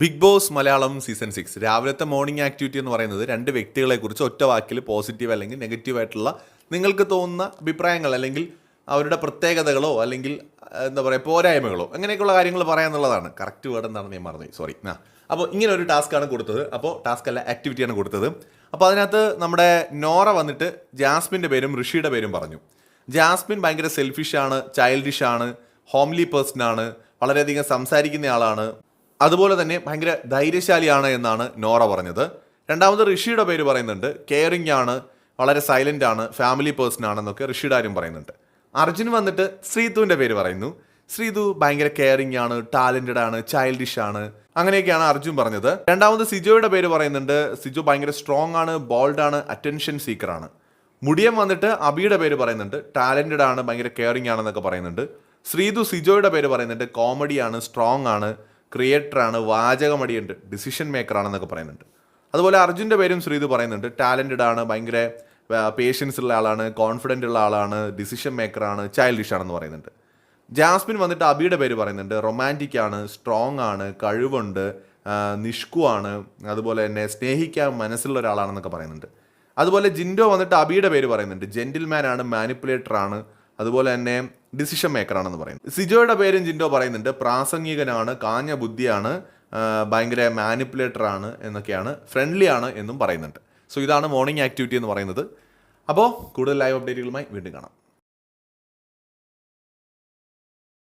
Big Boss Malayalam season six രാവിലത്തെ morning activity എന്ന് പറയുന്നത് രണ്ട് വ്യക്തികളെ കുറിച്ച് ഒറ്റ വാക്കിൽ പോസിറ്റീവ് അല്ലെങ്കിൽ നെഗറ്റീവ് ആയിട്ടുള്ള നിങ്ങൾക്ക് തോന്നുന്ന അഭിപ്രായങ്ങൾ അല്ലെങ്കിൽ അവരുടെ പ്രത്യേകതകളോ അല്ലെങ്കിൽ എന്താ പറയുക പോരായ്മകളോ അങ്ങനെയൊക്കെയുള്ള കാര്യങ്ങൾ പറയാന്നുള്ളതാണ് കറക്റ്റ് വേർഡ് എന്താണെന്ന് ഞാൻ മറന്നു സോറി ആ. അപ്പോൾ ഇങ്ങനെ ഒരു ടാസ്ക്കാണ് കൊടുത്തത്. അപ്പോൾ ടാസ്ക് അല്ല ആക്ടിവിറ്റിയാണ് കൊടുത്തത്. അപ്പോൾ അതിനകത്ത് നമ്മുടെ നോറ വന്നിട്ട് ജാസ്മിന്റെ പേരും ഋഷിയുടെ പേരും പറഞ്ഞു. ജാസ്മിൻ ഭയങ്കര സെൽഫിഷാണ് ചൈൽഡിഷാണ് ഹോംലി പേഴ്സൺ ആണ് വളരെയധികം സംസാരിക്കുന്ന ആളാണ്. അതുപോലെ തന്നെ ഭയങ്കര ധൈര്യശാലിയാണ് എന്നാണ് നോറ പറഞ്ഞത്. രണ്ടാമത് ഋഷിയുടെ പേര് പറയുന്നുണ്ട്. കെയറിംഗ് ആണ് വളരെ സൈലന്റ് ആണ് ഫാമിലി പേഴ്സൺ ആണെന്നൊക്കെ ഋഷിയുടെ ആരും പറയുന്നുണ്ട്. അർജുൻ വന്നിട്ട് ശ്രീതുവിന്റെ പേര് പറയുന്നു. ശ്രീതു ഭയങ്കര കെയറിംഗ് ആണ് ടാലന്റഡ് ആണ് ചൈൽഡിഷ് ആണ് അങ്ങനെയൊക്കെയാണ് അർജുൻ പറഞ്ഞത്. രണ്ടാമത് സിജോയുടെ പേര് പറയുന്നുണ്ട്. സിജു ഭയങ്കര സ്ട്രോങ് ആണ് ബോൾഡ് ആണ് അറ്റൻഷൻ സീക്കർ ആണ് മുടിയൻ വന്നിട്ട് അബിയുടെ പേര് പറയുന്നുണ്ട്. ടാലന്റഡ് ആണ് ഭയങ്കര കെയറിംഗ് ആണെന്നൊക്കെ പറയുന്നുണ്ട്. ശ്രീതു സിജോയുടെ പേര് പറയുന്നുണ്ട്. കോമഡിയാണ് സ്ട്രോങ് ആണ് ക്രിയേറ്റർ ആണ് വാചകമടിയുണ്ട് ഡിസിഷൻ മേക്കറാണെന്നൊക്കെ പറയുന്നുണ്ട്. അതുപോലെ അർജുന്റെ പേരും ശ്രീത് പറയുന്നുണ്ട് ടാലന്റഡ് ആണ് ഭയങ്കര പേഷ്യൻസ് ഉള്ള ആളാണ് കോൺഫിഡന്റ് ഉള്ള ആളാണ് ഡിസിഷൻ മേക്കറാണ് ചൈൽഡിഷ് ആണെന്ന് പറയുന്നുണ്ട്. ജാസ്മിൻ വന്നിട്ട് അബിയുടെ പേര് പറയുന്നുണ്ട് റൊമാന്റിക് ആണ് സ്ട്രോങ് ആണ് കഴിവുണ്ട് നിഷ്കു നിഷ്കുവാണ് അതുപോലെ തന്നെ സ്നേഹിക്കാൻ മനസ്സുള്ള ഒരാളാണെന്നൊക്കെ പറയുന്നുണ്ട്. അതുപോലെ ജിൻഡോ വന്നിട്ട് അബിയുടെ പേര് പറയുന്നുണ്ട് ജെന്റിൽമാൻ ആണ് മാനിപ്പുലേറ്റർ ആണ് അതുപോലെ തന്നെ ഡിസിഷൻ മേക്കറാണെന്ന് പറയുന്നത്. പറയുന്നു സിജോയുടെ പേരും ജിൻഡോ പറയുന്നുണ്ട് പ്രാസംഗികനാണ് കാഞ്ഞ ബുദ്ധിയാണ് ഭയങ്കര മാനിപ്പുലേറ്റർ ആണ് എന്നൊക്കെയാണ് ഫ്രണ്ട്ലി ആണ് എന്നും പറയുന്നുണ്ട്. സോ ഇതാണ് മോർണിംഗ് ആക്ടിവിറ്റി എന്ന് പറയുന്നത്. അപ്പോൾ കൂടുതൽ ലൈവ് അപ്ഡേറ്റുകളുമായി വീണ്ടും കാണാം.